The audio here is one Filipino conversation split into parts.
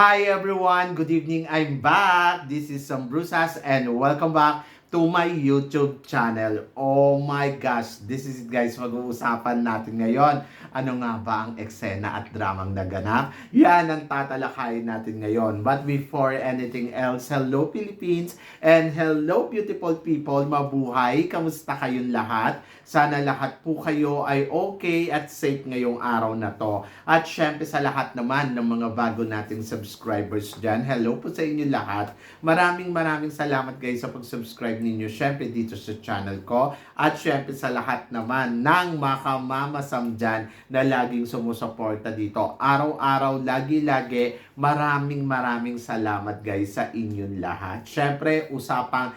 Hi everyone, good evening. I'm back. This is Sam Brusas and welcome back to my YouTube channel. Oh my gosh, this is it guys, mag-uusapan natin ngayon. Ano nga ba ang eksena at dramang naganap? Yan ang tatalakayin natin ngayon. But before anything else, hello Philippines and hello beautiful people. Mabuhay, kamusta kayong lahat? Sana lahat po kayo ay okay at safe ngayong araw na to. At syempre sa lahat naman ng mga bago nating subscribers dyan, hello po sa inyo lahat. Maraming maraming salamat guys sa pag-subscribe ninyo syempre dito sa channel ko. At syempre sa lahat naman ng makamamasam dyan na laging sumusuporta dito. Araw-araw, lagi-lagi, maraming maraming salamat guys sa inyong lahat. Syempre, usapang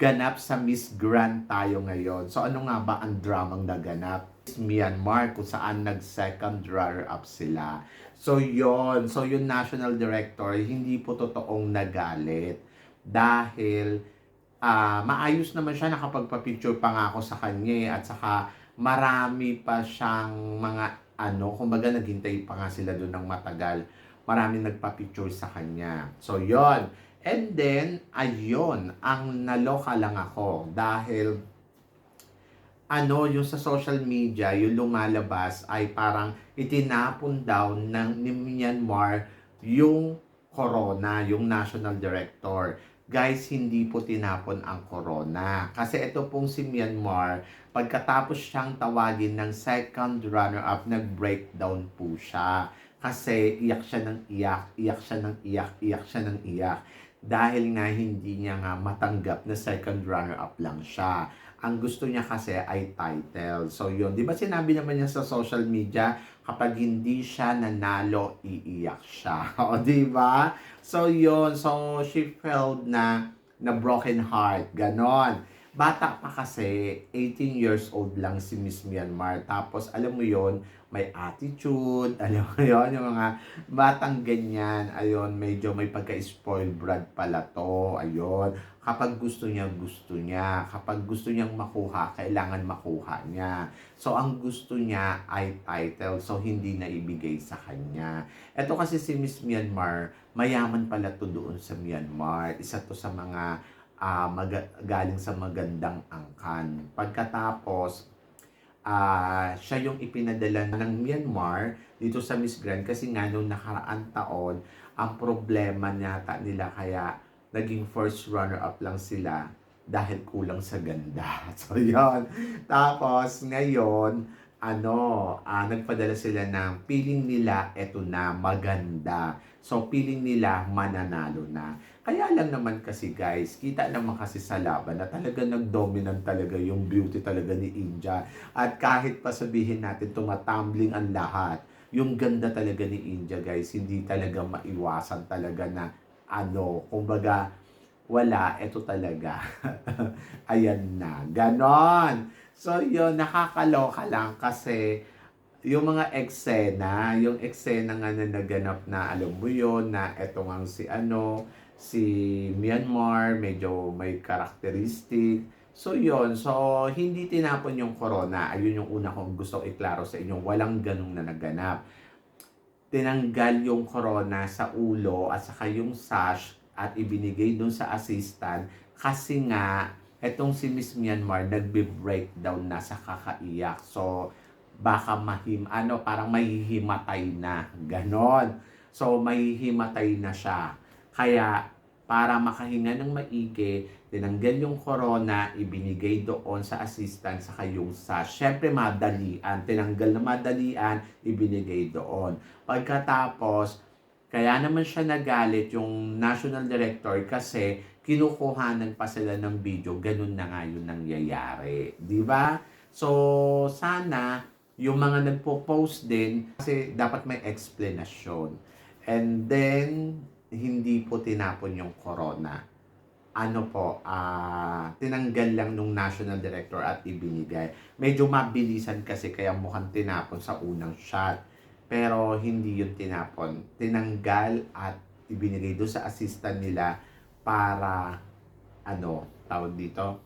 ganap sa Miss Grand tayo ngayon. So ano nga ba ang dramang naganap? Myanmar kung saan nag-second runner-up sila. So yon so yung national director hindi po totoong nagalit dahil ah maayos naman siya nakapagpa-picture pa nga ako sa kanya eh, at saka marami pa siyang mga ano, kumbaga naghintay pa nga sila doon ng matagal. Maraming nagpa-picture sa kanya. So yon And then, ayun, ang naloka lang ako dahil ano, yung sa social media, yung lumalabas ay parang itinapon daw ng ni Myanmar yung corona, yung national director. Guys, hindi po tinapon ang corona. Kasi ito pong si Myanmar, pagkatapos siyang tawagin ng second runner-up, nag-breakdown po siya. Kasi iyak siya ng iyak, iyak siya ng iyak, iyak siya ng iyak dahil nga hindi niya nga matanggap na second runner-up lang siya. Ang gusto niya kasi ay title. So yun, di ba sinabi naman niya sa social media, kapag hindi siya nanalo, iiyak siya. o di ba? So yun, so she felt na na broken heart, ganon. Bata pa kasi, 18 years old lang si Miss Myanmar. Tapos, alam mo yon may attitude, alam mo yon yung mga batang ganyan, ayun, medyo may pagka-spoiled brat pala to, ayun. Kapag gusto niya, gusto niya. Kapag gusto niyang makuha, kailangan makuha niya. So, ang gusto niya ay title, so hindi na ibigay sa kanya. Ito kasi si Miss Myanmar, mayaman pala to doon sa Myanmar. Isa to sa mga uh, mag- galing sa magandang angkan. Pagkatapos, uh, siya yung ipinadala ng Myanmar dito sa Miss Grand kasi nga nung nakaraan taon, ang problema nata nila kaya naging first runner-up lang sila dahil kulang sa ganda. So, yon Tapos, ngayon, ano, uh, nagpadala sila ng feeling nila, eto na, maganda. So, feeling nila, mananalo na. Kaya lang naman kasi guys, kita naman kasi sa laban na talaga nag-dominant talaga yung beauty talaga ni India. At kahit pa sabihin natin tumatumbling ang lahat, yung ganda talaga ni India guys, hindi talaga maiwasan talaga na ano, kumbaga, wala, ito talaga. Ayan na. Ganon. So, yun, nakakaloka lang kasi yung mga eksena, yung eksena nga na naganap na, alam mo yun, na eto nga si ano, si Myanmar, medyo may karakteristic. So, yun. So, hindi tinapon yung corona. Ayun yung una kong gusto iklaro sa inyo. Walang ganong na naganap tinanggal yung corona sa ulo at saka yung sash at ibinigay dun sa assistant kasi nga etong si Miss Myanmar nagbe-breakdown na sa kakaiyak. So, baka mahim, ano, parang mahihimatay na. Ganon. So, mahihimatay na siya. Kaya, para makahinga ng maigi, tinanggal yung corona, ibinigay doon sa assistant sa yung sa, syempre madalian, tinanggal na madalian, ibinigay doon. Pagkatapos, kaya naman siya nagalit yung national director kasi kinukuhanan pa sila ng video, ganun na nga yung nangyayari. Di ba? So, sana yung mga nagpo-post din, kasi dapat may explanation. And then, hindi po tinapon yung corona. Ano po, uh, tinanggal lang nung national director at ibinigay. Medyo mabilisan kasi kaya mukhang tinapon sa unang shot. Pero hindi yun tinapon. Tinanggal at ibinigay doon sa assistant nila para ano, tawag dito,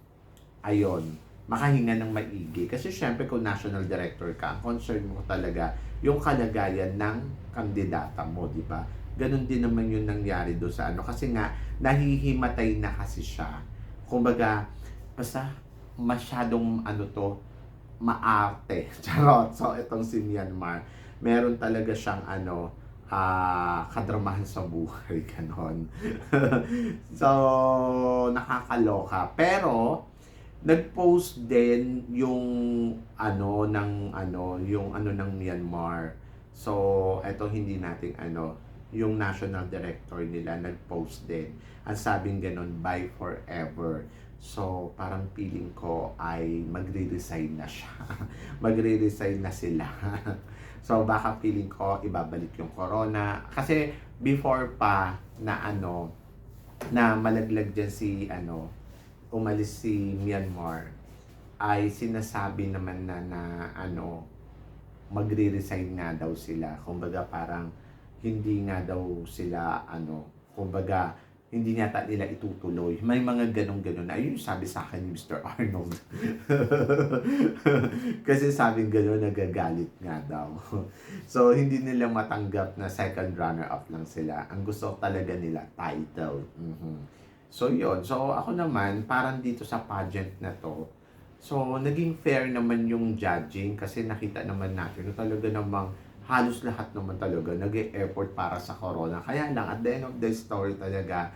ayon, makahinga ng maigi. Kasi syempre kung national director ka, concern mo talaga yung kalagayan ng kandidata mo, di ba? Ganun din naman yung nangyari doon sa ano. Kasi nga, nahihimatay na kasi siya. Kumbaga, basta masyadong ano to, maarte. Charot. So, itong si Myanmar, meron talaga siyang ano, ah kadramahan sa buhay. Ganon. so, nakakaloka. Pero, nag-post din yung ano ng ano yung ano ng Myanmar. So, eto hindi nating ano, yung national director nila nag-post din. Ang sabing ganun, bye forever. So, parang feeling ko ay magre-resign na siya. magre-resign na sila. so, baka feeling ko ibabalik yung corona. Kasi before pa na ano, na malaglag dyan si ano, umalis si Myanmar, ay sinasabi naman na na ano, magre-resign nga daw sila. Kumbaga parang hindi nga daw sila ano, kumbaga hindi yata nila itutuloy. May mga ganong-ganon. Ayun yung sabi sa akin ni Mr. Arnold. Kasi sabing ganon, nagagalit nga daw. so, hindi nila matanggap na second runner-up lang sila. Ang gusto talaga nila, title. Mhm. So, yun. So, ako naman, parang dito sa pageant na to, so, naging fair naman yung judging kasi nakita naman natin na talaga namang halos lahat naman talaga nag effort para sa corona. Kaya lang, at the end of the story talaga,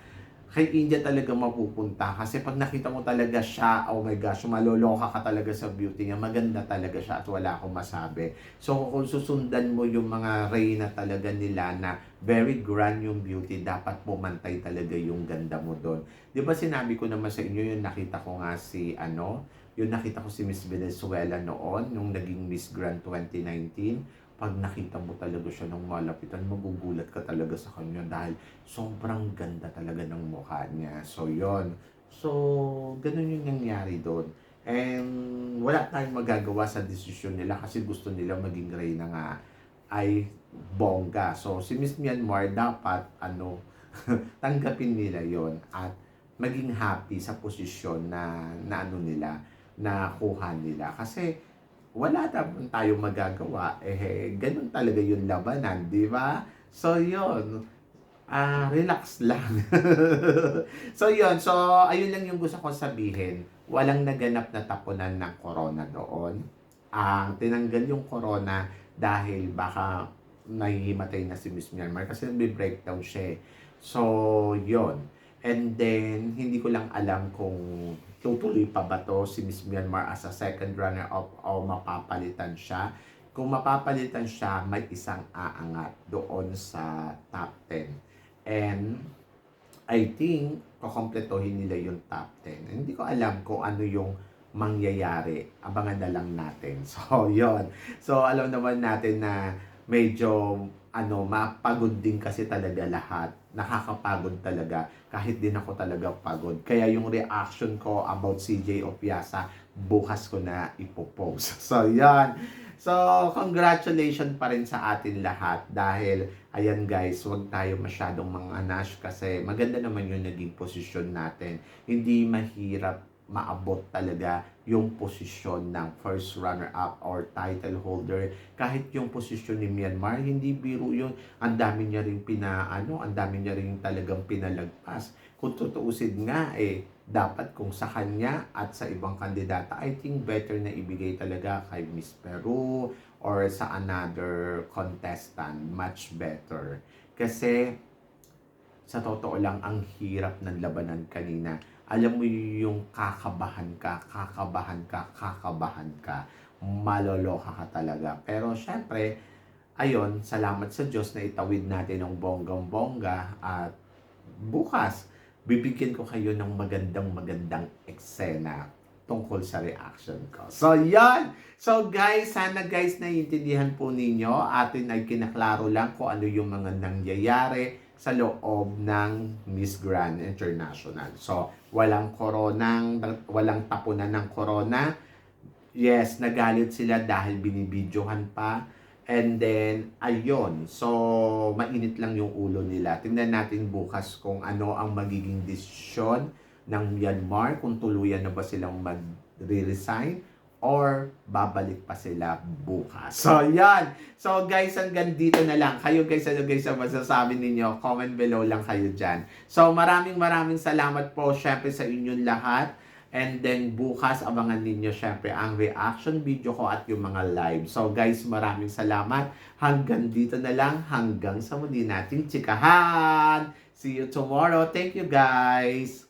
kay India talaga mapupunta kasi pag nakita mo talaga siya, oh my gosh, maloloka ka talaga sa beauty niya. Maganda talaga siya at wala akong masabi. So kung susundan mo yung mga reyna talaga nila na very grand yung beauty, dapat pumantay talaga yung ganda mo doon. Di ba sinabi ko naman sa inyo yung nakita ko nga si ano, yung nakita ko si Miss Venezuela noon, nung naging Miss Grand 2019 pag nakita mo talaga siya ng malapitan, magugulat ka talaga sa kanya dahil sobrang ganda talaga ng mukha niya. So, yon So, ganun yung nangyari doon. And wala tayong magagawa sa desisyon nila kasi gusto nila maging reyna nga ay bongga. So, si Miss Myanmar dapat ano, tanggapin nila yon at maging happy sa posisyon na, na ano nila, na kuha nila. Kasi wala naman tayong magagawa. Eh, ganun talaga yung labanan, di ba? So, yun. Ah, relax lang. so, yun. So, ayun lang yung gusto ko sabihin. Walang naganap na tapunan ng corona doon. Ang tinanggal yung corona dahil baka nahihimatay na si Miss Myanmar kasi nagbe-breakdown siya eh. So, yun. And then, hindi ko lang alam kung tutuloy pa ba to si Miss Myanmar as a second runner-up o mapapalitan siya. Kung mapapalitan siya, may isang aangat doon sa top 10. And I think, kukompletohin nila yung top 10. Hindi ko alam kung ano yung mangyayari. Abangan na lang natin. So, yon So, alam naman natin na medyo ano, mapagod din kasi talaga lahat. Nakakapagod talaga. Kahit din ako talaga pagod. Kaya yung reaction ko about CJ Opiasa, bukas ko na ipopost. So, yan. So, congratulations pa rin sa atin lahat dahil, ayan guys, huwag tayo masyadong mga nash kasi maganda naman yung naging posisyon natin. Hindi mahirap maabot talaga yung posisyon ng first runner-up or title holder. Kahit yung posisyon ni Myanmar, hindi biro yun. Ang dami niya rin pina, ano, ang dami niya rin talagang pinalagpas. Kung tutuusin nga, eh, dapat kung sa kanya at sa ibang kandidata, I think better na ibigay talaga kay Miss Peru or sa another contestant. Much better. Kasi, sa totoo lang, ang hirap ng labanan kanina alam mo yung kakabahan ka, kakabahan ka, kakabahan ka, maloloka ka talaga. Pero syempre, ayon, salamat sa Diyos na itawid natin ng bonggang-bongga at bukas, bibigyan ko kayo ng magandang magandang eksena tungkol sa reaction ko. So, yan! So, guys, sana guys, naiintindihan po ninyo. Atin ay kinaklaro lang kung ano yung mga nangyayari sa loob ng Miss Grand International. So, walang koronang, walang tapunan ng corona. Yes, nagalit sila dahil binibidyohan pa. And then, ayun. So, mainit lang yung ulo nila. Tingnan natin bukas kung ano ang magiging desisyon ng Myanmar, kung tuluyan na ba silang mag-resign or babalik pa sila bukas. So, yan. So, guys, hanggang dito na lang. Kayo, guys, ano guys ang masasabi ninyo? Comment below lang kayo dyan. So, maraming maraming salamat po, syempre, sa inyong lahat. And then, bukas, abangan ninyo, syempre, ang reaction video ko at yung mga live. So, guys, maraming salamat. Hanggang dito na lang. Hanggang sa muli nating chikahan. See you tomorrow. Thank you, guys.